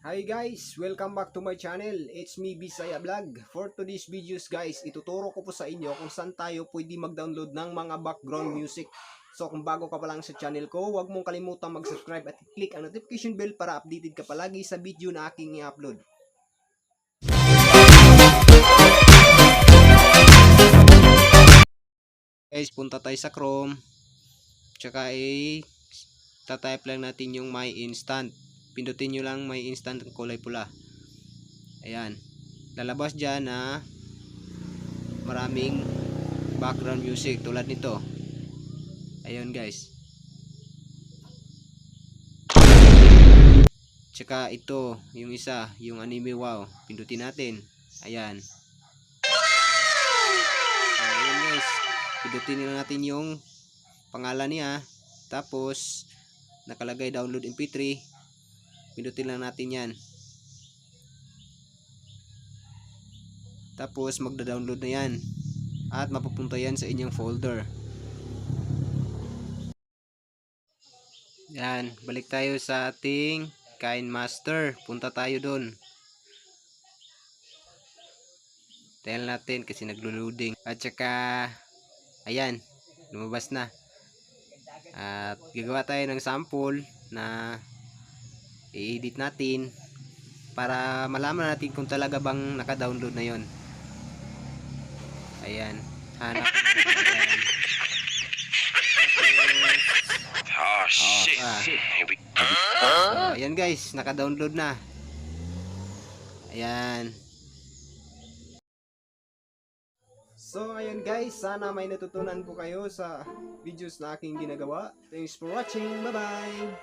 Hi guys! Welcome back to my channel. It's me, Bisaya Vlog. For today's videos guys, ituturo ko po sa inyo kung saan tayo pwede mag-download ng mga background music. So kung bago ka pa lang sa channel ko, huwag mong kalimutang mag-subscribe at click ang notification bell para updated ka palagi sa video na aking i-upload. Guys, punta tayo sa Chrome. Tsaka i tatype lang natin yung my instant pindutin nyo lang may instant kulay pula. Ayan. Lalabas dyan na maraming background music tulad nito. Ayun guys. Tsaka ito yung isa yung anime wow. Pindutin natin. Ayan. Ayan guys. Pindutin na natin yung pangalan niya. Tapos nakalagay download mp3 pindutin lang natin yan. Tapos magda-download na yan. At mapupunta yan sa inyong folder. Yan. Balik tayo sa ating Kain Master. Punta tayo doon Tingnan natin kasi naglo-loading. At saka ayan. Lumabas na. At gagawa tayo ng sample na i-edit natin para malaman natin kung talaga bang naka-download na yon. Ayan. Hanap. Oh shit. ah. We So, ayan guys, naka-download na. Ayan. So, ayun guys, sana may natutunan po kayo sa videos na aking ginagawa. Thanks for watching. Bye-bye!